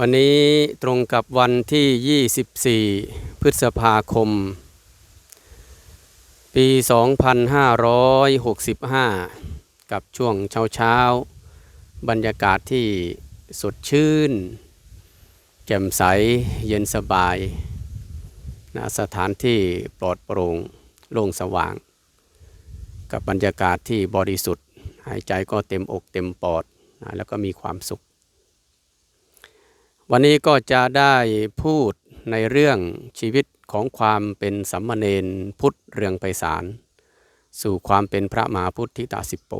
วันนี้ตรงกับวันที่ 24 พฤษภาคม ปี 2565 กับช่วงเช้าเช้า บรรยากาศที่สดชื่น แจ่มใสเย็นสบายนะสถานที่ปลอดโปร่งโล่งสว่าง กับบรรยากาศที่บริสุทธิ์ หายใจก็เต็มอกเต็มปอดนะแล้วก็มีความสุข วันนี้ก็จะได้พูดในเรื่องชีวิตของความเป็นสัมมาเนนพุทธเรืองไพศาลสู่ความเป็นพระมหาพุทธิตาสิปโป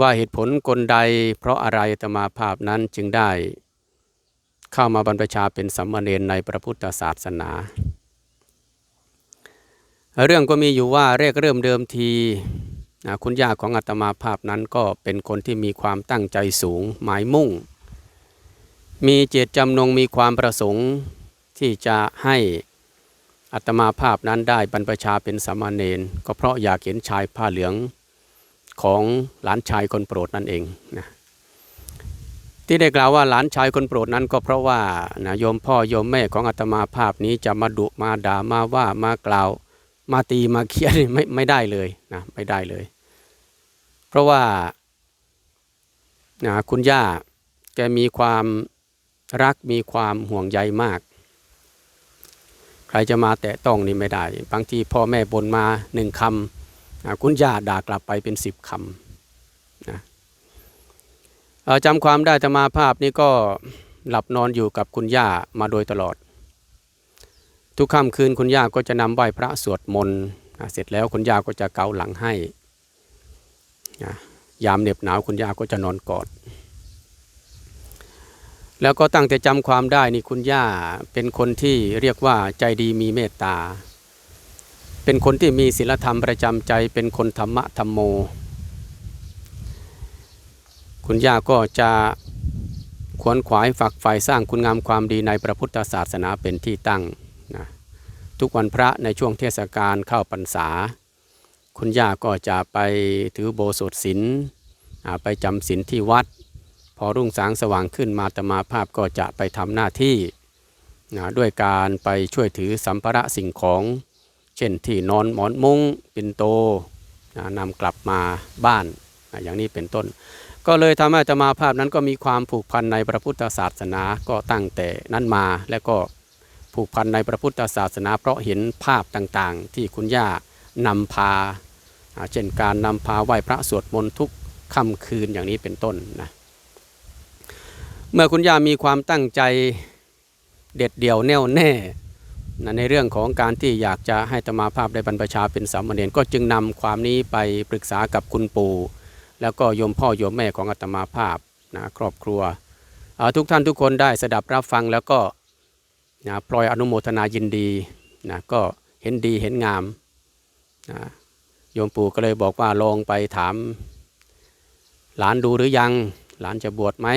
ว่าเหตุผลกลใดเพราะอะไรอาตมาภาพนั้นจึงได้ เข้ามาบรรพชาเป็นสัมมาเนนในพระพุทธศาสนา เรื่องก็มีอยู่ว่าแรกเริ่มเดิมทีคุณย่าของอาตมาภาพนั้นก็เป็นคนที่มีความตั้งใจสูงหมายมุ่ง มีเจตจำนงมีความประสงค์ที่จะให้อัตมาภาพนั้นได้บรรพชาเป็นสามเณรก็เพราะอยากเห็นชายผ้าเหลืองของหลานชายคนโปรดนั่นเองนะที่ได้กล่าวว่าหลานชายคนโปรดนั้นก็เพราะว่านะโยมพ่อโยมแม่ของอัตมาภาพนี้จะมาดุมาด่ามาว่ามากล่าว มาตีมาเคียนไม่ไม่ได้เลยนะไม่ได้เลย เพราะว่านะคุณย่าแกมีความ รักมีความห่วงใยมาก ใครจะมาแตะต้องนี่ไม่ได้ บางทีพ่อแม่บนมาหนึ่งคำคุณย่าด่ากลับไปเป็นสิบคำนะจำความได้ธรรมาภาพนี้ก็หลับนอนอยู่กับคุณย่ามาโดยตลอด ทุกค่ำคืนคุณย่าก็จะนำไหว้พระสวดมนต์เสร็จแล้วคุณย่าก็จะเกาหลังให้นะยามเหน็บหนาวคุณย่าก็จะนอนกอด แล้วก็ตั้งแต่จำความได้นี่คุณย่าเป็นคนที่เรียกว่าใจดีมีเมตตา เป็นคนที่มีศีลธรรมประจำใจ เป็นคนธรรมะธรรมโม คุณย่าก็จะขวนขวายฝักใฝ่สร้างคุณงามความดีในพระพุทธศาสนาเป็นที่ตั้งนะทุกวันพระในช่วงเทศกาลเข้าพรรษา คุณย่าก็จะไปถือโบสถศีลไปจำศีลที่วัด พอรุ่งสางสว่างขึ้นมาตมาภาพก็จะไปทำหน้าที่นะด้วยการไปช่วยถือสัมภาระสิ่งของ เช่นที่นอนหมอนมุ้งปินโตนะนำกลับมาบ้านนะอย่างนี้เป็นต้น ก็เลยทำให้ตมาภาพนั้นก็มีความผูกพันในพระพุทธศาสนาก็ตั้งแต่นั้นมาและก็ผูกพันในพระพุทธศาสนา เพราะเห็นภาพต่างๆ ที่คุณย่านำพา เช่นการนำพาไหว้พระสวดมนต์ทุกค่ำคืนอย่างนี้เป็นต้นนะ เมื่อคุณย่ามีความตั้งใจเด็ดเดี่ยวแน่วแน่นในเรื่องของการที่อยากจะให้ตมาภาพได้บรรพชาเป็นสามเณรก็จึงนำความนี้ไปปรึกษากับคุณปู่แล้วก็โยมพ่อโยมแม่ของอาตมาภาพนะครอบครัวทุกท่านทุกคนได้สดับรับฟังแล้วก็นะปล่อยอนุโมทนายินดีนะก็เห็นดีเห็นงามนะโยมปู่ก็เลยบอกว่าลองไปถาม หลานดูหรือยัง หลานจะบวชไหม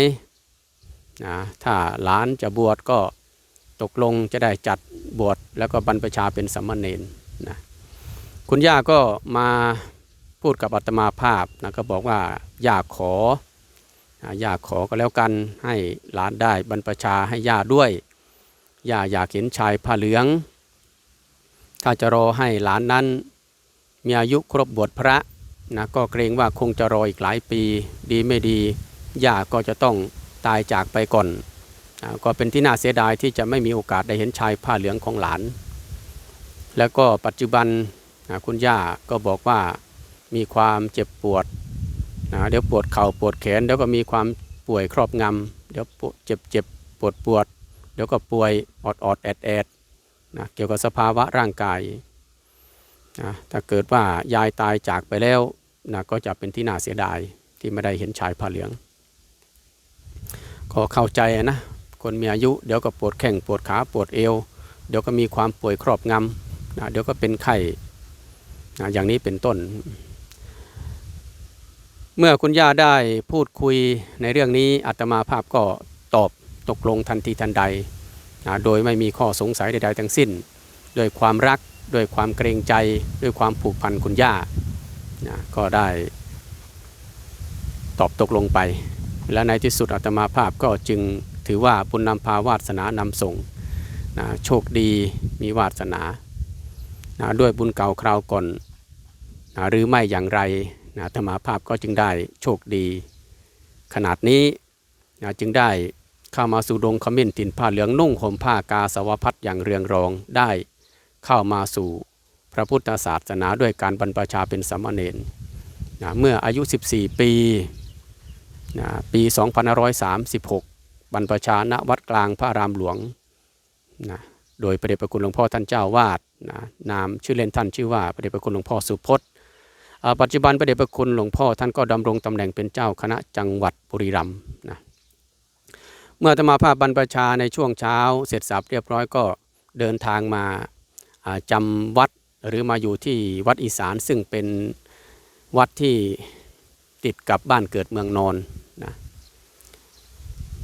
นะถ้าหลานจะบวชก็ตกลงจะได้จัดบวชแล้วก็บรรพชาเป็นสัมมาเนนนะคุณย่าก็มาพูดกับอาตมาภาพนะก็บอกว่าอย่าขอนะย่าขอก็แล้วกันให้หลานได้บรรพชาให้ย่าด้วยย่าอยากเห็นชายผ้าเหลือง ถ้าจะรอให้หลานนั้นมีอายุครบบวชพระนะก็เกรงว่าคงจะรออีกหลายปีดีไม่ดีย่าก็จะต้อง ตายจากไปก่อนอก็เป็นที่น่าเสียดายที่จะไม่มีโอกาสได้เห็นชายผ้าเหลืองของหลาน แล้วก็ปัจจุบันคุณย่าก็บอกว่ามีความเจ็บปวดเดี๋ยวปวดเข่าปวดแขนเดี๋ยวก็มีความป่วยครอบงำเดี๋ยวปวดเจ็บเจ็บปวดปวด เดี๋ยวก็ป่วยอดอดแอดแอดนะเกี่ยวกับสภาวะร่างกายนะถ้าเกิดว่ายายตายจากไปแล้วนะก็จะเป็นที่น่าเสียดายที่ไม่ได้เห็นชายผ้าเหลือง ก็เข้าใจนะคนมีอายุเดี๋ยวก็ปวดแข้งปวดขาปวดเอว เดี๋ยวก็มีความป่วยครอบงำนะเดี๋ยวก็เป็นไข้นะอย่างนี้เป็นต้น เมื่อคุณย่าได้พูดคุยในเรื่องนี้อาตมาภาพก็ตอบตกลงทันทีทันใดนะโดยไม่มีข้อสงสัยใดๆทั้งสิ้นด้วยความรักด้วยความเกรงใจด้วยความผูกพันคุณย่านะก็ได้ตอบตกลงไป และในที่สุดอาตมาภาพก็จึงถือว่าบุญนำพาวาสนานำส่งนะโชคดีมีวาสนานะด้วยบุญเก่าคราวก่อนนะหรือไม่อย่างไรนะอาตมาภาพก็จึงได้โชคดี ขนาดนี้นะจึงได้เข้ามาสู่ดงขมิ้นถิ่นผ้าเหลืองนุ่งห่มผ้ากาสาวพัดอย่างเรืองรองได้เข้ามาสู่พระพุทธศาสนาด้วยการบรรพชาเป็นสามเณรนะเมื่ออายุ 14 ปี นะปี 2536 บรรพชาณวัดกลางพระรามหลวงนะโดยพระเดชพระคุณหลวงพ่อท่านเจ้าวาดนะนามชื่อเล่นท่านชื่อว่าพระเดชพระคุณหลวงพ่อสุพจน์ปัจจุบันพระเดชพระคุณหลวงพ่อท่านก็ดำรงตำแหน่งเป็นเจ้าคณะจังหวัดบุรีรัมย์นะเมื่ออาตมาภาพบรรพชาในช่วงเช้า เสร็จสับเรียบร้อยก็เดินทางมาอ่าจำวัดหรือมาอยู่ที่วัดอีสานซึ่งเป็นวัดที่ติดกับบ้านเกิดเมืองนอน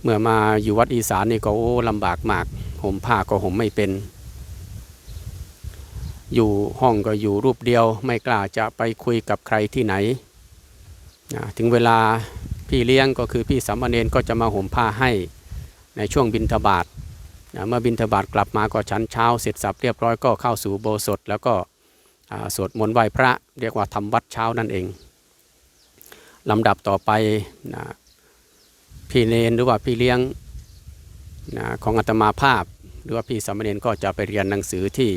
เมื่อมาอยู่วัดอีสานนี่ก็โอ้ลำบากมากห่มผ้าก็ห่มไม่เป็น อยู่ห้องก็อยู่รูปเดียว ไม่กล้าจะไปคุยกับใครที่ไหน ถึงเวลาพี่เลี้ยงก็คือพี่สามเณรก็จะมาห่มผ้าให้ในช่วงบินทบาทเมื่อบินทบาทกลับมาก็ชั้นเช้าเสร็จสับเรียบร้อยก็เข้าสู่โบสถแล้วก็สวดมนต์ไหว้พระเรียกว่าทำวัดเช้านั่นเองลำดับต่อไปนะ พี่เลนหรือว่าพี่เลี้ยงนะของอาตมาภาพ หรือว่าพี่สามเณรก็จะไปเรียนหนังสือที่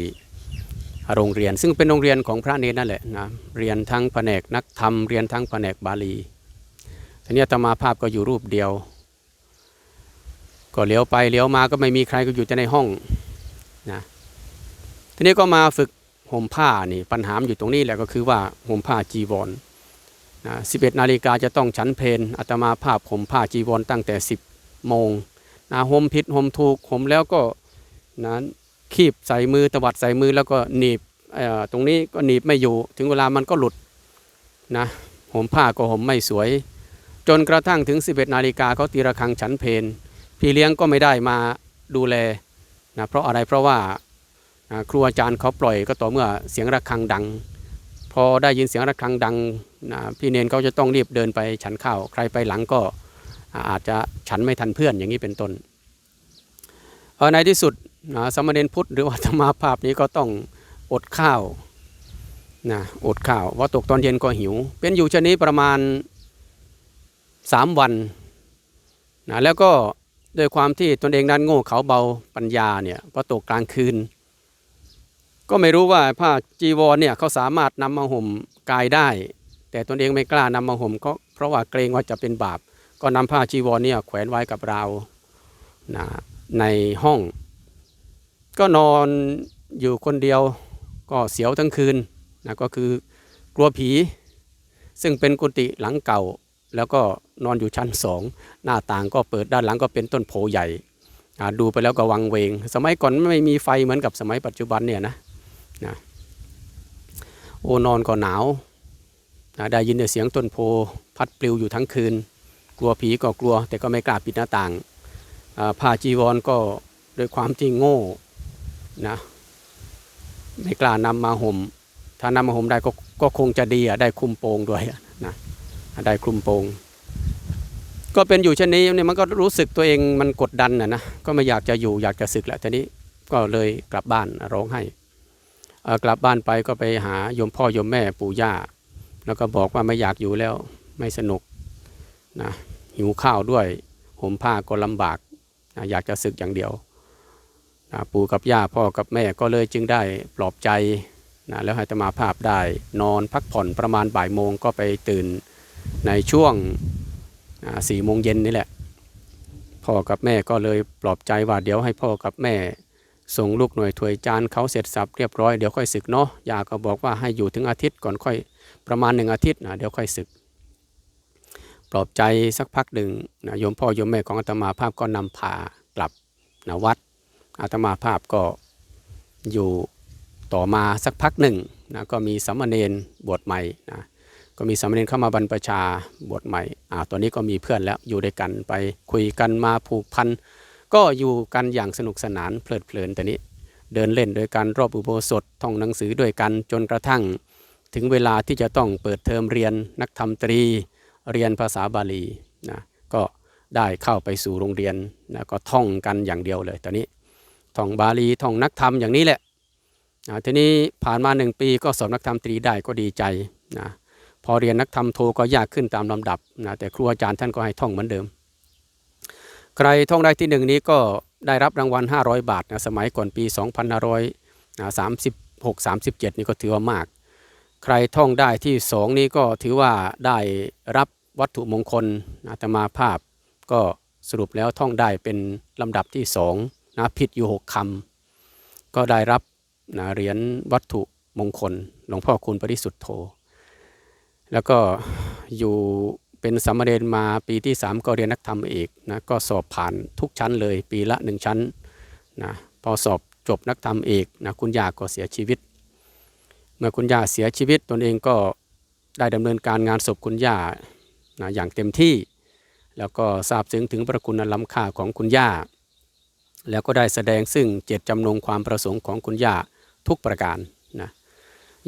โรงเรียน ซึ่งเป็นโรงเรียนของพระเนรนั่นแหละนะเรียนทั้งแผนกนักธรรมเรียนทั้งแผนกบาลีทีนี้อาตมาภาพก็อยู่รูปเดียว ก็เลี้ยวไปเลี้ยวมาก็ไม่มีใครก็อยู่แต่ในห้องนะทีนี้ก็มาฝึกห่มผ้านี่ปัญหามอยู่ตรงนี้แหละก็คือว่าห่มผ้าจีวร นะ11 นาฬิกาจะต้องฉันเพลอาตมาภาพห่มผ้าจีวรตั้งแต่ 10 โมงนะห่มผิดห่มถูกห่มแล้วก็นะคีบใส่มือตวัดใส่มือแล้วก็หนีบตรงนี้ก็หนีบไม่อยู่ ถึงเวลามันก็หลุดนะห่มผ้าก็ห่มไม่สวย จนกระทั่งถึง 11 นาฬิกาเขาตีระฆังฉันเพลพี่เลี้ยงก็ไม่ได้มาดูแลนะเพราะอะไรเพราะว่านะครูอาจารย์เขาปล่อยก็ต่อเมื่อเสียงระฆังดัง พอได้ยินเสียงระฆังดังนะพี่เนนเขาจะต้องรีบเดินไปฉันข้าว ใครไปหลังก็อาจจะฉันไม่ทันเพื่อนอย่างนี้เป็นต้นในที่สุดนะสามเณรพุทธหรือว่าธรรมาภาพนี้ก็ต้องอดข้าวนะอดข้าวว่าตกตอนเย็นก็หิว เป็นอยู่ชนนี้ประมาณ 3 วันนะแล้วก็ด้วยความที่ตนเองนั้นโง่เขาเบาปัญญาเนี่ยพอตกกลางคืน ก็ไม่รู้ว่าผ้าจีวรเนี่ยเขาสามารถนำมาห่มกายได้ แต่ตนเองไม่กล้านำมาห่มก็เพราะว่าเกรงว่าจะเป็นบาป ก็นำผ้าจีวรเนี่ยแขวนไว้กับราวนะในห้อง ก็นอนอยู่คนเดียวก็เสียวทั้งคืนนะก็คือกลัวผี ซึ่งเป็นกุฏิหลังเก่า แล้วก็นอนอยู่ชั้นสองหน้าต่างก็เปิดด้านหลังก็เป็นต้นโพใหญ่ดูไปแล้วก็วังเวง สมัยก่อนไม่มีไฟเหมือนกับสมัยปัจจุบันเนี่ยนะ นะโอนอนก็หนาวนะได้ยินแต่เสียงต้นโพพัดปลิวอยู่ทั้งคืน กลัวผีก็กลัว แต่ก็ไม่กล้าปิดหน้าต่างอ่าผ้าจีวรก็ด้วยความที่โง่นะไม่กล้านำมาห่ม ถ้านำมาห่มได้ก็ก็คงจะดีอะได้คลุมโปงด้วยนะได้คลุมโปงก็เป็นอยู่เช่นนี้เนี่ยมันก็รู้สึกตัวเองมันกดดันนะนะก็ไม่อยากจะอยู่อยากจะศึกแหละทีนี้ก็เลยกลับบ้านร้องไห้ กลับบ้านไปก็ไปหาโยมพ่อโยมแม่ปู่ย่า แล้วก็บอกว่าไม่อยากอยู่แล้วไม่สนุกนะหิวข้าวด้วยห่มผ้าก็ลำบากนะอยากจะศึกอย่างเดียวนะปู่กับย่าพ่อกับแม่ก็เลยจึงได้ปลอบใจนะแล้วให้ตมาภาพได้นอนพักผ่อนประมาณบ่ายโมงก็ไปตื่นในช่วงสี่โมงเย็นนี่แหละพ่อกับแม่ก็เลยปลอบใจว่าเดี๋ยวให้พ่อกับแม่ ส่งลูกหน่วยถวยจานเขาเสร็จสับเรียบร้อยเดี๋ยวค่อยศึกเนาะยาก็บอกว่าให้อยู่ถึงอาทิตย์ก่อนค่อยประมาณหนึ่งอาทิตย์นะเดี๋ยวค่อยศึก ปลอบใจสักพักหนึ่งนะโยมพ่อโยมแม่ของอาตมาภาพก็นำพากลับนะวัดอาตมาภาพก็อยู่ต่อมาสักพักหนึ่งนะก็มีสามเณรบวชใหม่นะก็มีสามเณรเข้ามาบรรพชาบวชใหม่อ่าตอนนี้ก็มีเพื่อนแล้วอยู่ด้วยกันไปคุยกันมาผูกพัน ก็อยู่กันอย่างสนุกสนานเพลิดเพลินแต่นี้ เดินเล่นโดยการรอบอุโบสถท่องหนังสือด้วยกันจนกระทั่ง ถึงเวลาที่จะต้องเปิดเทอมเรียนนักธรรมตรี เรียนภาษาบาลีนะก็ได้เข้าไปสู่โรงเรียนนะก็ท่องกันอย่างเดียวเลยตอนนี้ท่องบาลีท่องนักธรรมอย่างนี้แหละนะทีนี้ผ่านมาหนึ่งปีก็สอบนักธรรมตรีได้ก็ดีใจนะพอเรียนนักธรรมโทก็ยากขึ้นตามลำดับนะแต่ครูอาจารย์ท่านก็ให้ท่องเหมือนเดิม ใครท่องได้ที่หนึ่งนี้ก็ได้รับรางวัล 500 บาทนะสมัยก่อนปี 2536 37 นี่ก็ถือว่ามาก ใครท่องได้ที่สองนี้ก็ถือว่าได้รับวัตถุมงคลอาตมาภาพ ก็สรุปแล้วท่องได้เป็นลำดับที่สองนะผิดอยู่หกคำก็ได้รับนะเหรียญวัตถุมงคลหลวงพ่อคุณปริสุทธโธแล้วก็อยู่ เป็นสามเณรมาปีที่ 3 ก็เรียนนักธรรมเอกนะก็สอบผ่านทุกชั้นเลยปีละหนึ่งชั้นนะพอสอบจบนักธรรมเอกนะคุณย่าก็เสียชีวิต เมื่อคุณย่าเสียชีวิตตนเองก็ได้ดำเนินการงานศพคุณย่านะอย่างเต็มที่ แล้วก็ทราบซึ้งถึงพระคุณอันล้ำค่าของคุณย่า แล้วก็ได้แสดงซึ่งเจตจำนงความประสงค์ของคุณย่าทุกประการนะ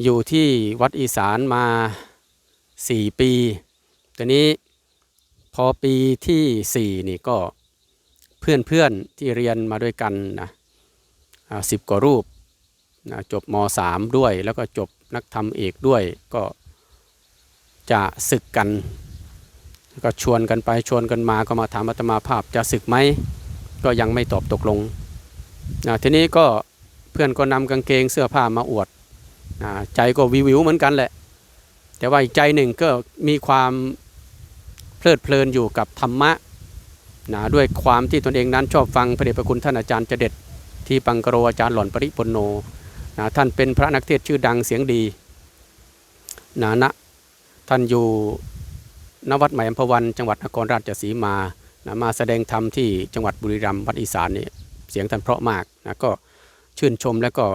อยู่ที่วัดอีสานมา 4 ปี ตอนนี้พอปีที่ 4 นี่ก็เพื่อนๆที่เรียนมาด้วยกันนะสิบกว่ารูปนะจบม .3 ด้วย แล้วก็จบนักธรรมเอกด้วยก็จะศึกกันก็ชวนกันไปชวนกันมาก็มาถามอาตมาภาพจะศึกไหมก็ยังไม่ตอบตกลงนะทีนี้ก็เพื่อนก็นำกางเกงเสื้อผ้ามาอวดนะใจก็วิววิวเหมือนกันแหละ แต่ว่าอีกใจหนึ่งก็มีความ เพลิดเพลินอยู่กับธรรมะนะด้วยความที่ตนเองนั้นชอบฟังพระเดชพระคุณท่านอาจารย์เจเด็ดที่ปังกโรอาจารย์หล่อนปริปนโนนะท่านเป็นพระนักเทศชื่อดังเสียงดีนะนะท่านอยู่ณวัดใหม่อัมพวันจังหวัดนครราชสีมานะมาแสดงธรรมที่จังหวัดบุรีรัมย์วัดอีสานนี่เสียงท่านเพราะมากนะก็ชื่นชมแล้วก็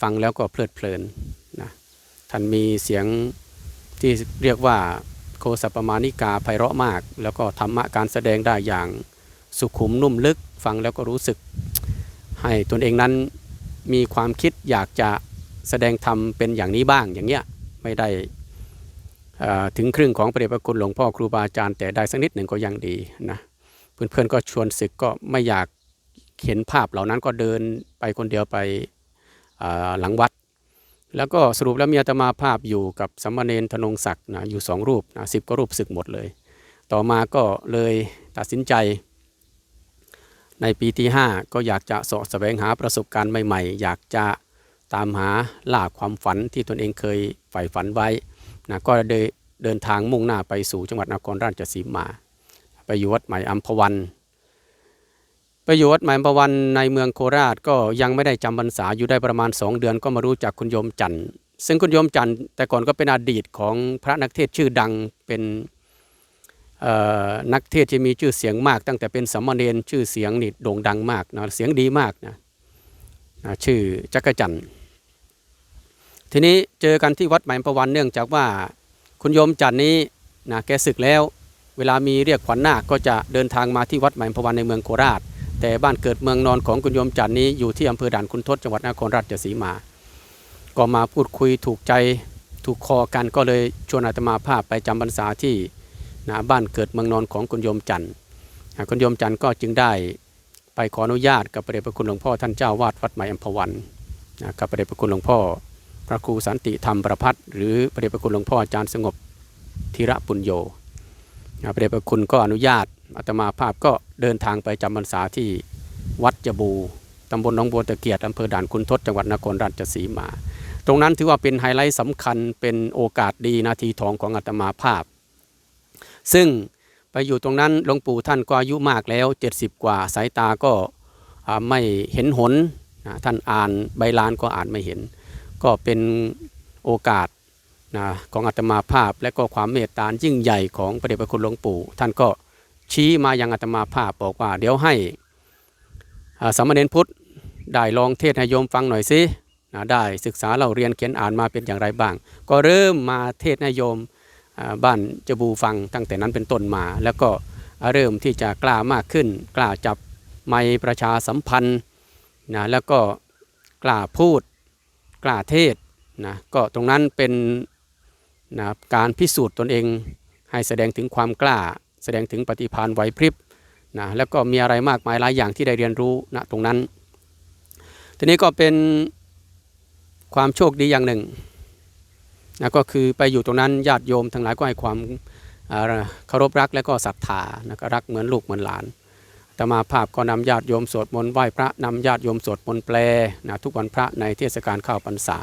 ฟังแล้วก็เพลิดเพลินนะท่านมีเสียงที่เรียกว่า คสปมานิกาไพเราะมาก แล้วก็ธรรมะการแสดงได้อย่างสุขุมนุ่มลึกฟังแล้วก็รู้สึก ให้ตนเองนั้นมีความคิดอยากจะแสดงธรรมเป็นอย่างนี้บ้างอย่างเงี้ยไม่ได้ถึงครึ่งของพระเดชพระคุณหลวงพ่อครูบาอาจารย์แต่ได้สักนิดหนึ่งก็ยังดีนะเพื่อนๆก็ชวนศึกก็ไม่อยากเห็นภาพเหล่านั้นก็เดินไปคนเดียวไปหลังวัด แล้วก็สรุปแล้วมีอาตมาภาพอยู่กับสามมาเณรธนงศักดิ์นะอยู่สองรูปนะสิบก็รูปศึกหมดเลย ต่อมาก็เลยตัดสินใจ ในปีที่ 5 ก็อยากจะสาะแสวงหาประสบการณ์ใหม่ๆ อยากจะตามหาล่าความฝันที่ตนเองเคยใฝ่ฝันไว้นะก็เดเดินทางมุ่งหน้าไปสู่จังหวัดนครราชสีมา ไปอยู่วัดใหม่อัมพวัน ไปอยู่วัดหม่อัมพวันในเมืองโคราชก็ยังไม่ได้จำพรรษาอยู่ได้ประมาณ 2 เดือนก็มารู้จักคุณโยมจันทร์ซึ่งคุณโยมจันทร์แต่ก่อนก็เป็นอดีตของพระนักเทศชื่อดังเป็นนักเทศที่มีชื่อเสียงมาก ตั้งแต่เป็นสามเณรชื่อเสียงนี่โด่งดังมากนะเสียงดีมากนะนะชื่อจักรจันทร์ทีนี้เจอกันที่วัดหม่ประวันเนื่องจากว่าคุณโยมจันทร์นี้นะแกศึกแล้ว เวลามีเรียกขวัญนาคก็จะเดินทางมาที่วัดหม่ประวันในเมืองโคราช แต่บ้านเกิดเมืองนอนของคุณโยมจันทร์นี้อยู่ที่อำเภอด่านคุณทศจังหวัดนครราชสีมา ก็มาพูดคุยถูกใจถูกคอกันก็เลยชวนอาตมาภาพไปจำพรรษาที่นะบ้านเกิดเมืองนอนของคุณโยมจันทร์คุณโยมจันทร์ก็จึงได้ไปขออนุญาตกับพระเดชพระคุณหลวงพ่อท่านเจ้าวาดวัดใหม่อัมพวันนะกับพระเดชพระคุณหลวงพ่อ พระครูสันติธรรมประพัฒหรือพระเดชพระคุณหลวงพ่ออาจารย์สงบธีระปุญโยพระเดชพระคุณก็อนุญาต อาตมาภาพก็เดินทางไปจำพรรษาที่วัดจบูตำบลหนองบัวตะเกียรติอำเภอด่านคุณทศจังหวัดนครราชสีมา ตรงนั้นถือว่าเป็นไฮไลท์สำคัญเป็นโอกาสดีนาทีทองของอาตมาภาพ ซึ่งไปอยู่ตรงนั้นหลวงปู่ท่านก็อายุมากแล้ว 70 กว่าสายตาก็ไม่เห็นหนนะท่านอ่านใบลานก็อ่านไม่เห็น ก็เป็นโอกาสนะของอาตมาภาพและก็ความเมตตายิ่งใหญ่ของพระเดชพระคุณหลวงปู่ ท่านก็ ชี้มายังอาตมาภาพบอกว่า เดี๋ยวให้สามเณรพุทธได้ลองเทศน์ให้โยมฟังหน่อยสินะได้ศึกษาเราเรียนเขียนอ่านมาเป็นอย่างไรบ้าง ก็เริ่มมาเทศน์ให้โยมบ้านจะบูฟังตั้งแต่นั้นเป็นต้นมา แล้วก็เริ่มที่จะกล้ามากขึ้น กล้าจับไมประชาสัมพันธ์นะแล้วก็กล้าพูด กล้าเทศนะก็ตรงนั้นเป็นนะการพิสูจน์ตนเองให้แสดงถึงความกล้า แสดงถึงปฏิภาณไหวพริบนะแล้วก็มีอะไรมากมายหลายอย่างที่ได้เรียนรู้ณตรงนั้น ทีนี้ก็เป็นความโชคดีอย่างหนึ่งนะก็คือไปอยู่ตรงนั้นญาติโยมทั้งหลายก็ให้ความอาเคารพรักและก็ศรัทธานะก็รักเหมือนลูกเหมือนหลานตมาภาพก็นำญาติโยมสวดมนต์ไหว้พระนำญาติโยมสวดมนต์แปลนะทุกวันพระในเทศกาลเข้าพรรษา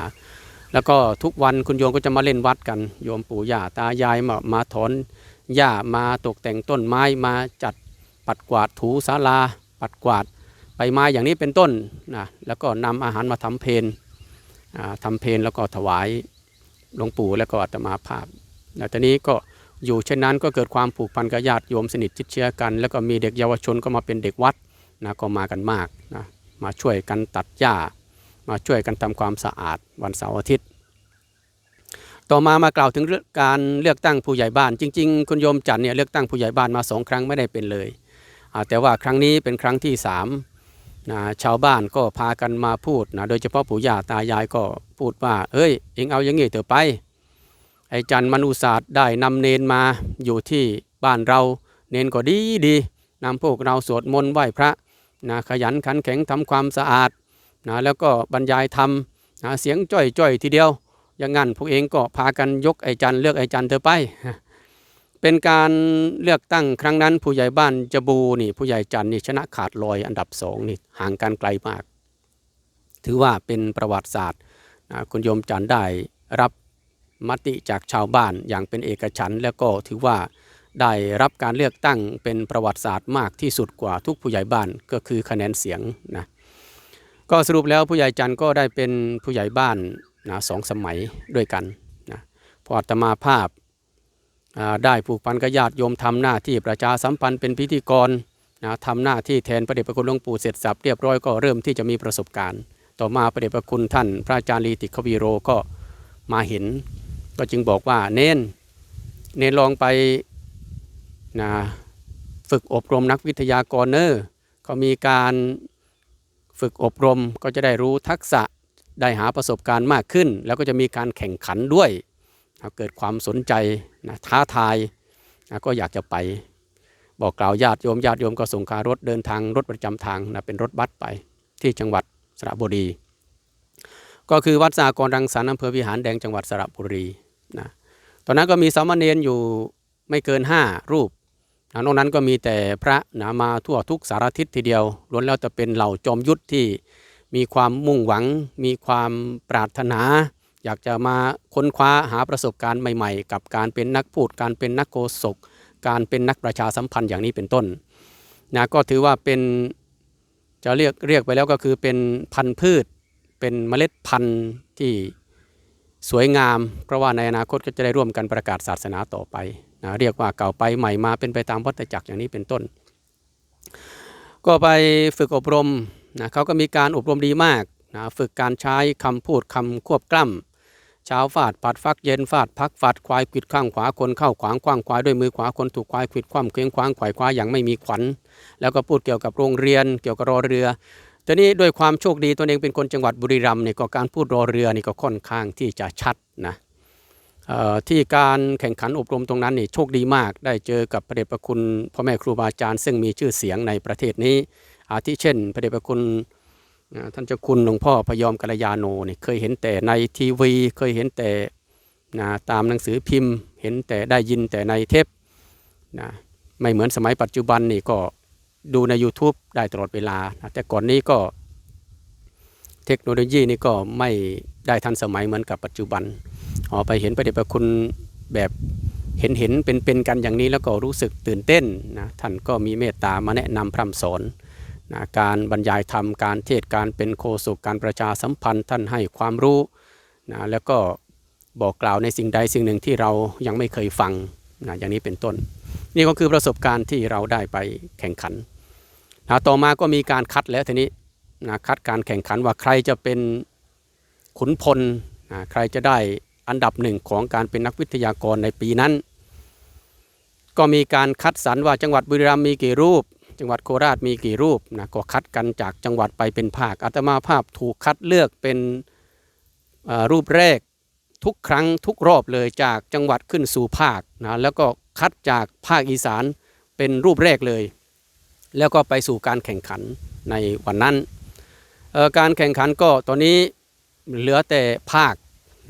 แล้วก็ทุกวันคุณโยมก็จะมาเล่นวัดกันโยมปู่ย่าตายายมามาถอน หญ้ามาตกแต่งต้นไม้มาจัดปัดกวาดถูศาลา ปัดกวาดใบไม้อย่างนี้เป็นต้นนะแล้วก็นำอาหารมาทำเพลอ่าทำเพลแล้วก็ถวายหลวงปู่แล้วก็อาตมาภาพแล้วตอนนี้ก็อยู่เช่นนั้นก็เกิดความผูกพันกับญาติโยมสนิทชิดเชื้อกัน แล้วก็มีเด็กเยาวชนก็มาเป็นเด็กวัดนะก็มากันมากนะมาช่วยกันตัดหญ้า มาช่วยกันทำความสะอาดวันเสาร์อาทิตย์ ต่อมามากล่าวถึงการเลือกตั้งผู้ใหญ่บ้าน จริง ๆ คุณโยมจันทร์เนี่ยเลือกตั้งผู้ใหญ่บ้านมาสองครั้งไม่ได้เป็นเลย แต่ว่าครั้งนี้เป็นครั้งที่สามนะชาวบ้านก็พากันมาพูดนะโดยเฉพาะปู่ย่าตายายก็พูดว่าเอ้ยเอ็งเอาอย่างงี้เถอะไปไอ้จันทร์มนุศาสตร์ได้นำเนนมาอยู่ที่บ้านเรา เนนก็ดีดีนำพวกเราสวดมนต์ไหว้พระนะขยันขันแข็งทำความสะอาดนะแล้วก็บรรยายธรรมนะเสียงจ้อยจ้อยๆทีเดียว อย่างงั้นพวกเองก็พากันยกไอ้จันเลือกไอ้จันเธอไป เป็นการเลือกตั้งครั้งนั้นผู้ใหญ่บ้านจบูนี่ผู้ใหญ่จันนี่ชนะขาดลอยอันดับสองนี่ห่างกันไกลมาก ถือว่าเป็นประวัติศาสตร์นะคุณโยมจันได้รับมติจากชาวบ้านอย่างเป็นเอกฉันแล้วก็ถือว่าได้รับการเลือกตั้งเป็นประวัติศาสตร์มากที่สุดกว่าทุกผู้ใหญ่บ้านก็คือคะแนนเสียงนะก็สรุปแล้วผู้ใหญ่จันก็ได้เป็นผู้ใหญ่บ้าน นะสองสมัยด้วยกันนะพออาตมาภาพได้ผูกพันกับญาติโยมทำหน้าที่ประชาสัมพันธ์เป็นพิธีกรนะทำหน้าที่แทนพระเดชพระคุณหลวงปู่เสร็จสับเรียบร้อยก็เริ่มที่จะมีประสบการณ์ ต่อมาพระเดชพระคุณท่าน พระอาจารย์ลีติควีโรก็มาเห็น ก็จึงบอกว่าเน้นเน้นลองไปนะฝึกอบรมนักวิทยากรเนอร์ก็มีการฝึกอบรมก็จะได้รู้ทักษะ ได้หาประสบการณ์มากขึ้น แล้วก็จะมีการแข่งขันด้วยเกิดความสนใจนะท้าทายนะก็อยากจะไป บอกกล่าวญาติโยมญาติโยมก็ส่งคารถเดินทางรถประจำทางนะเป็นรถบัสไปที่จังหวัดสระบุรี ก็คือวัดสากรรังสรรค์อำเภอวิหารแดงจังหวัดสระบุรีนะตอนนั้นก็มีสามเณรอยู่ไม่เกิน 5 รูปนะนอกนั้นก็มีแต่พระนะมาทั่วทุกสารทิศทีเดียวล้วนแล้วแต่เป็นเหล่าจอมยุทธที่ มีความมุ่งหวัง มีความปรารถนา อยากจะมาค้นคว้าหาประสบการณ์ใหม่ๆ กับการเป็นนักพูด การเป็นนักโกศก การเป็นนักประชาสัมพันธ์อย่างนี้เป็นต้นนะก็ถือว่าเป็นจะเรียกเรียกไปแล้วก็คือเป็นพันธุ์พืช เป็นเมล็ดพันธุ์ที่สวยงาม เพราะว่าในอนาคตก็จะได้ร่วมกันประกาศศาสนาต่อไปนะเรียกว่าเก่าไปใหม่มาเป็นไปตามวัฏจักรอย่างนี้เป็นต้น ก็ไปฝึกอบรม นะเขาก็มีการอบรมดีมากนะฝึกการใช้คำพูดคำควบกล้ำเช้าฟาดปัดฟักเย็นฟาดพักฟาดควายขิดข้างขวาคนเข้าขวางคว้างควายด้วยมือขวาคนถูกควายขิดคว่ำเคว้งคว้างขวายคว้าอย่างไม่มีขวัญ แล้วก็พูดเกี่ยวกับโรงเรียนเกี่ยวกับรอเรือทีนี้ด้วยความโชคดีตัวเองเป็นคนจังหวัดบุรีรัมย์เนี่ยก็การพูดรอเรือนี่ก็ค่อนข้างที่จะชัดนะที่การแข่งขันอบรมตรงนั้นนี่โชคดีมาก ได้เจอกับพระเดชพระคุณพ่อแม่ครูบาอาจารย์ ซึ่งมีชื่อเสียงในประเทศนี้ อาทิเช่น พระเดชพระคุณท่านเจ้าคุณหลวงพ่อพยอมกัลยาโนนี่เคยเห็นแต่ในทีวีเคยเห็นแต่นะตามหนังสือพิมพ์ เห็นแต่ได้ยินแต่ในเทปนะไม่เหมือนสมัยปัจจุบันนี่ก็ดูใน YouTube ได้ตลอดเวลานะแต่ก่อนนี้ก็เทคโนโลยีนี่ก็ไม่ได้ทันสมัยเหมือนกับปัจจุบันออกไปเห็นพระเดชพระคุณแบบเห็นเห็นเป็นเป็นกันอย่างนี้แล้วก็รู้สึกตื่นเต้นนะท่านก็มีเมตตามาแนะนำพร่ำสอน นะการบรรยายธรรมการเทศการเป็นโคศกการประชาสัมพันธ์ท่านให้ความรู้นะแล้วก็บอกกล่าวในสิ่งใดสิ่งหนึ่งที่เรายังไม่เคยฟังนะอย่างนี้เป็นต้น นี่ก็คือประสบการณ์ที่เราได้ไปแข่งขันนะต่อมาก็มีการคัดแล้วทีนี้นะคัดการแข่งขันว่าใครจะเป็นขุนพลนะใครจะได้อันดับหนึ่งของการเป็นนักวิทยากรในปีนั้น ก็มีการคัดสรรว่าจังหวัดบุรีรัมย์มีกี่รูป จังหวัดโคราชมีกี่รูปนะก็คัดกันจากจังหวัดไปเป็นภาคอาตมาภาพถูกคัดเลือกเป็นรูปแรกทุกครั้งทุกรอบเลยจากจังหวัดขึ้นสู่ภาคนะแล้วก็คัดจากภาคอีสานเป็นรูปแรกเลย แล้วก็ไปสู่การแข่งขันในวันนั้น การแข่งขันก็ตอนนี้เหลือแต่ภาค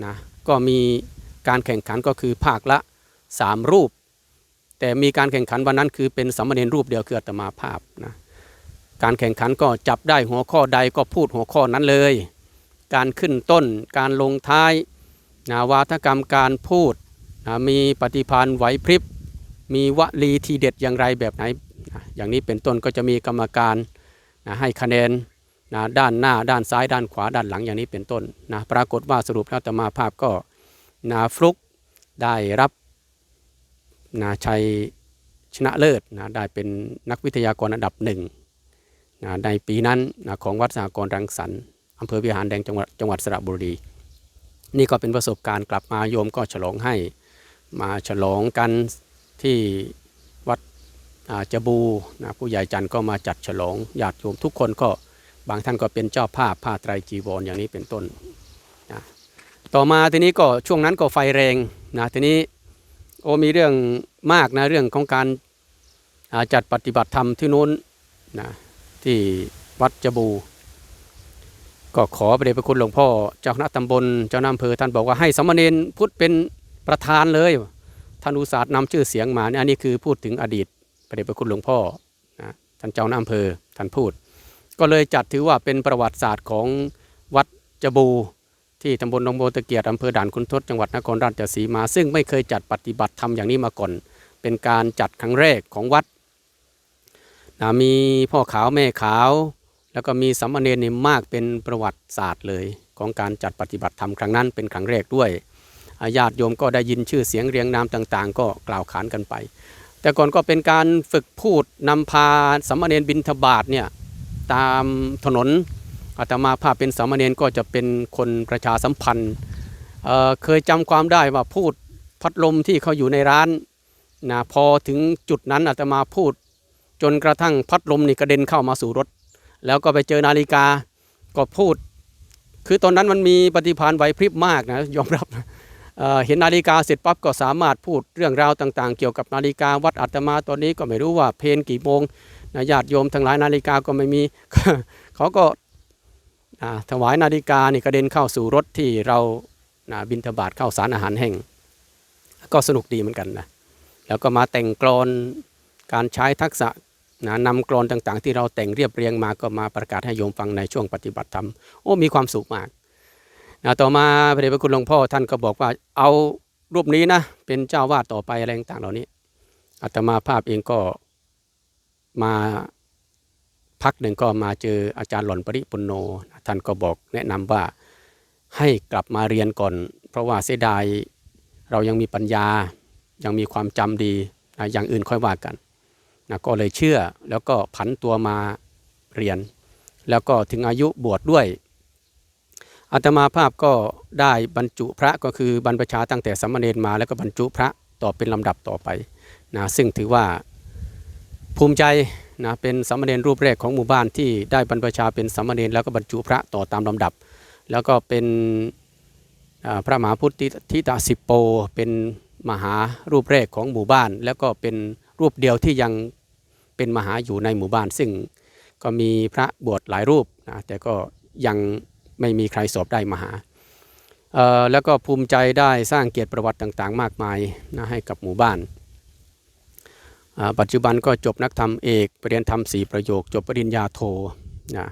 นะก็มีการแข่งขันก็คือภาคละ 3 รูป แต่มีการแข่งขันวันนั้นคือเป็นสามเณรรูปเดียวคืออาตมาภาพนะการแข่งขันก็จับได้หัวข้อใดก็พูดหัวข้อนั้นเลย การขึ้นต้น การลงท้ายนะวาทกรรมการพูดนะมีปฏิพันธ์ไหวพริบ มีวลีทีเด็ดอย่างไรแบบไหนนะอย่างนี้เป็นต้นก็จะมีกรรมการนะให้คะแนนนะด้านหน้าด้านซ้ายด้านขวาด้านหลังอย่างนี้เป็นต้นนะปรากฏว่าสรุปแล้วอาตมาภาพก็นะฟลุกได้รับ นะชัยชนะเลิศนะได้เป็นนักวิทยากรอันดับหนึ่งนะในปีนั้นนะของวัดสหกรณ์รังสรรค์อำเภอวิหารแดงจังหวัดจังหวัดสระบุรี นี่ก็เป็นประสบการณ์กลับมาโยมก็ฉลองให้มาฉลองกันที่วัดอ่าจบูนะผู้ใหญ่จันทร์ก็มาจัดฉลองญาติโยมทุกคนก็บางท่านก็เป็นเจ้าภาพผ้าไตรจีวรอย่างนี้เป็นต้นนะต่อมาทีนี้ก็ช่วงนั้นก็ไฟแรงนะทีนี้ โอ้มีเรื่องมากนะเรื่องของการาจัดปฏิบัติธรรมที่นู้นนะที่วัดจบู ก็ขอพระเดชพระคุณหลวงพ่อเจ้าคณะตำบลเจ้าหน้าอำเภอท่านบอกว่าให้สมเณรพุทธเป็นประธานเลยท่านอุตสาห์นำชื่อเสียงมาเนี่ยอันนี้คือพูดถึงอดีตพระเดชพระคุณหลวงพ่อนะท่านเจ้าหน้าอำเภอท่านพูด ก็เลยจัดถือว่าเป็นประวัติศาสตร์ของวัดจบู ที่ตำบลหนองโบตะเกียร์อำเภอด่านคุณทศจังหวัดนครราชสีมา ซึ่งไม่เคยจัดปฏิบัติธรรมอย่างนี้มาก่อน เป็นการจัดครั้งแรกของวัดนะมีพ่อขาวแม่ขาว แล้วก็มีสัมมาเนรนี่มากเป็นประวัติศาสตร์เลย ของการจัดปฏิบัติธรรมครั้งนั้นเป็นครั้งแรกด้วยญาติโยมก็ได้ยินชื่อเสียงเรียงนามต่าง ๆ ก็กล่าวขานกันไป แต่ก่อนก็เป็นการฝึกพูดนำพาสัมมาเนรบินทบาทเนี่ยตามถนน อาตมาภาพเป็นสัมเนรก็จะเป็นคนประชาสัมพันธ์เเคยจำความได้ว่าพูดพัดลมที่เขาอยู่ในร้านนะพอถึงจุดนั้นอาตมาพูด จนกระทั่งพัดลมนี่กระเด็นเข้ามาสู่รถ แล้วก็ไปเจอนาฬิกาก็พูด คือตอนนั้นมันมีปฏิภาณไหวพริบมากนะยอมรับนะเห็นนาฬิกาเสร็จปั๊บก็สามารถพูดเรื่องราวต่างๆ เกี่ยวกับนาฬิกาวัดอาตมาตอนนี้ก็ไม่รู้ว่าเพนกี่โมงนะญาติโยมทั้งหลายนาฬิกาก็ไม่มี เขาก็ ถวายนาฬิกานี่กระเด็นเข้าสู่รถที่เรานะบินทบาทเข้าสารอาหารแห่งก็สนุกดีเหมือนกันนะแล้วก็มาแต่งกลอนการใช้ทักษะนะนำกรอนต่างๆ ที่เราแต่งเรียบเรียงมาก็มาประกาศให้โยมฟังในช่วงปฏิบัติธรรมโอ้มีความสุขมากนะต่อมาพระเดชพระคุณหลวงพ่อท่านก็บอกว่าเอารูปนี้นะเป็นเจ้าวาดต่อไปอะไรต่างๆเหล่านี้อาตมาภาพเองก็มาพักหนึ่งก็มาเจออาจารย์หล่อนปริปุนโน ท่านก็บอกแนะนำว่าให้กลับมาเรียนก่อน เพราะว่าเสียดายเรายังมีปัญญา ยังมีความจำดีนะอย่างอื่นค่อยว่ากันนะก็เลยเชื่อแล้วก็ผันตัวมาเรียน แล้วก็ถึงอายุบวชดด้วยอาตมาภาพก็ได้บรรจุพระก็คือบรรพชาตั้งแต่สมมาเนรมาแล้วก็บรรจุพระต่อเป็นลำดับต่อไปนะซึ่งถือว่าภูมิใจ นะเป็นสัมมาเนรรูปแรกของหมู่บ้านที่ได้บรรพชาเป็นสัมมาเนรแล้วก็บรรจุพระต่อตามลำดับ แล้วก็เป็นพระมหาพุทธทิตาสิปโป เป็นมหารูปแรกของหมู่บ้าน แล้วก็เป็นรูปเดียวที่ยังเป็นมหาอยู่ในหมู่บ้าน ซึ่งก็มีพระบวชหลายรูปนะแต่ก็ยังไม่มีใครสอบได้มหาแล้วก็ภูมิใจได้สร้างเกียรติประวัติต่างๆ มากมายนะให้กับหมู่บ้าน ปัจจุบันก็จบนักธรรมเอกปรริญญาธรรมสี่ประโยค จบปริญญาโทนะ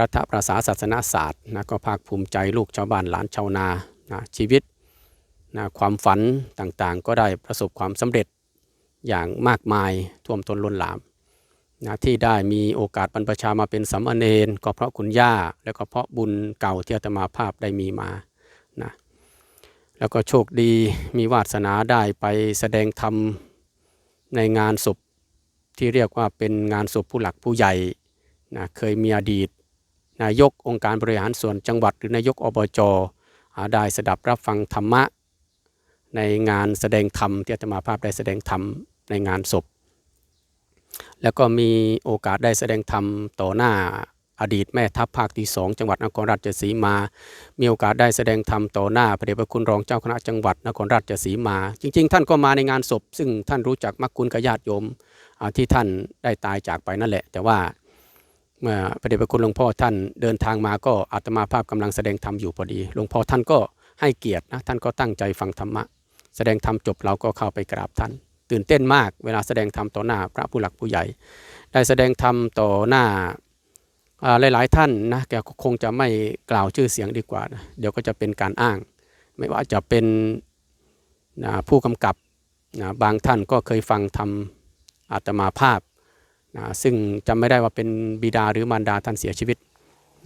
รัฐประศาศาสนาศาสตร์นะก็ภาคภูมิใจลูกชาวบ้านหลานชาวนานะชีวิตนะความฝันต่างๆ ก็ได้ประสบความสำเร็จอย่างมากมายท่วมท้นล้นหลามนะที่ได้มีโอกาสบรรพชามาเป็นสามเณรก็เพราะคุณย่า แล้วก็เพราะบุญเก่าที่อาตมาภาพได้มีมานะแล้วก็โชคดีมีวาสนาได้ไปแสดงธรรม ในงานศพที่เรียกว่าเป็นงานศพผู้หลักผู้ใหญ่นะเคยมีอดีต นายกองค์การบริหารส่วนจังหวัดหรือนายกอบจอได้สดับรับฟังธรรมะ ในงานแสดงธรรมที่อาตมาภาพได้แสดงธรรมในงานศพ แล้วก็มีโอกาสได้แสดงธรรมต่อหน้า อดีตแม่ทัพภาคที่สองจังหวัดนครราชสีมา มีโอกาสได้แสดงธรรมต่อหน้าพระเดชพระคุณรองเจ้าคณะจังหวัดนครราชสีมา จริง ๆ ท่านก็มาในงานศพ ซึ่งท่านรู้จักมักคุณกญาติโยมที่ท่านได้ตายจากไปนั่นแหละ แต่ว่าเมื่อพระเดชพระคุณหลวงพ่อท่านเดินทางมาก็อาตมาภาพกำลังแสดงธรรมอยู่พอดีหลวงพ่อท่านก็ให้เกียรตินะท่านก็ตั้งใจฟังธรรมะ แสดงธรรมจบเราก็เข้าไปกราบท่าน ตื่นเต้นมากเวลาแสดงธรรมต่อหน้าพระผู้หลักผู้ใหญ่ ได้แสดงธรรมต่อหน้า หลาย ๆ ท่านนะแกคงจะไม่กล่าวชื่อเสียงดีกว่านะเดี๋ยวก็จะเป็นการอ้าง ไม่ว่าจะเป็นนะผู้กำกับนะบางท่านก็เคยฟังธรรมอาตมาภาพนะซึ่งจำไม่ได้ว่าเป็นบิดาหรือมารดาท่านเสียชีวิต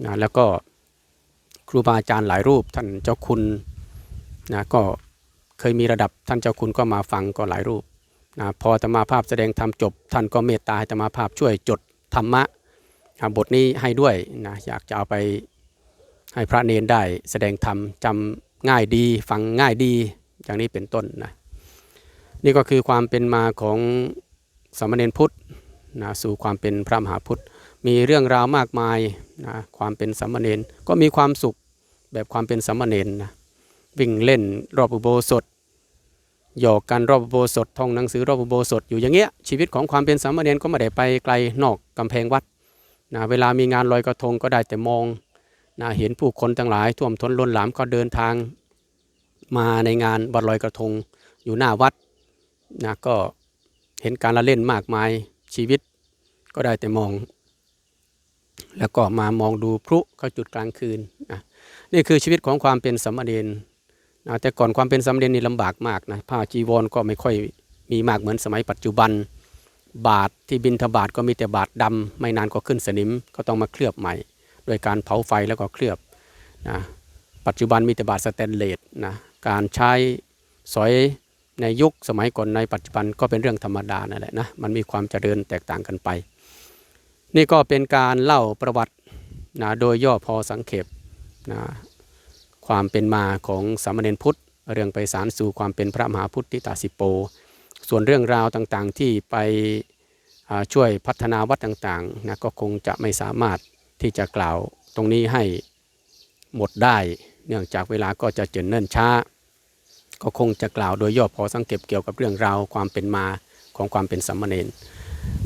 นะแล้วก็ครูบาอาจารย์หลายรูปท่านเจ้าคุณนะก็เคยมีระดับท่านเจ้าคุณก็มาฟังก็หลายรูปนะพออาตมาภาพแสดงธรรมจบ ท่านก็เมตตาให้อาตมาภาพช่วยจดธรรมะ บทนี้ให้ด้วยนะอยากจะเอาไปให้พระเนนได้แสดงธรรมจำง่ายดีฟังง่ายดีอย่างนี้เป็นต้นนะนี่ก็คือความเป็นมาของสามเณรพุทธนะสู่ความเป็นพระมหาพุทธ มีเรื่องราวมากมายนะความเป็นสามเณรก็มีความสุขแบบความเป็นสามเณรนะวิ่งเล่นรอบอุโบสถหยอกกันรอบอุโบสถท่องหนังสือรอบอุโบสถอยู่อย่างเงี้ยชีวิตของความเป็นสามเณรก็ไม่ได้ไปไกลนอกกำแพงวัด นะเวลามีงานลอยกระทงก็ได้แต่มองนะเห็นผู้คนทั้งหลายท่วมท้นล้นหลามก็เดินทางมาในงานวันลอยกระทงอยู่หน้าวัดนะก็เห็นการละเล่นมากมายชีวิตก็ได้แต่มอง แล้วก็มามองดูพลุเขาจุดกลางคืนนะนี่คือชีวิตของความเป็นสมเณรนะแต่ก่อนความเป็นสมเณรนี่ลำบากมากนะผ้าจีวรก็ไม่ค่อยมีมากเหมือนสมัยปัจจุบัน บาทที่บินทบาทก็มีแต่บาทดำไม่นานก็ขึ้นสนิมก็ต้องมาเคลือบใหม่ โดยการเผาไฟแล้วก็เคลือบนะปัจจุบันมีแต่บาทสแตนเลสนะการใช้สอยในยุคสมัยก่อนในปัจจุบันก็เป็นเรื่องธรรมดานั่นแหละนะมันมีความเจริญแตกต่างกันไป นี่ก็เป็นการเล่าประวัตินะโดยย่อพอสังเขปนะความเป็นมาของสามเณรพุทธ เรื่องไปสารสู่ความเป็นพระมหาพุทธิตาสิโป ส่วนเรื่องราวต่างๆที่ไปช่วยพัฒนาวัดต่างๆนะก็คงจะไม่สามารถที่จะกล่าวตรงนี้ให้หมดได้ เนื่องจากเวลาก็จะเจริญเนิ่นช้า ก็คงจะกล่าวโดยย่อพอสังเกตเกี่ยวกับเรื่องราวความเป็นมาของความเป็นสัมมาเนร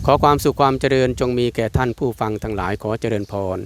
ขอความสุขความเจริญจงมีแก่ท่านผู้ฟังทั้งหลายขอเจริญพร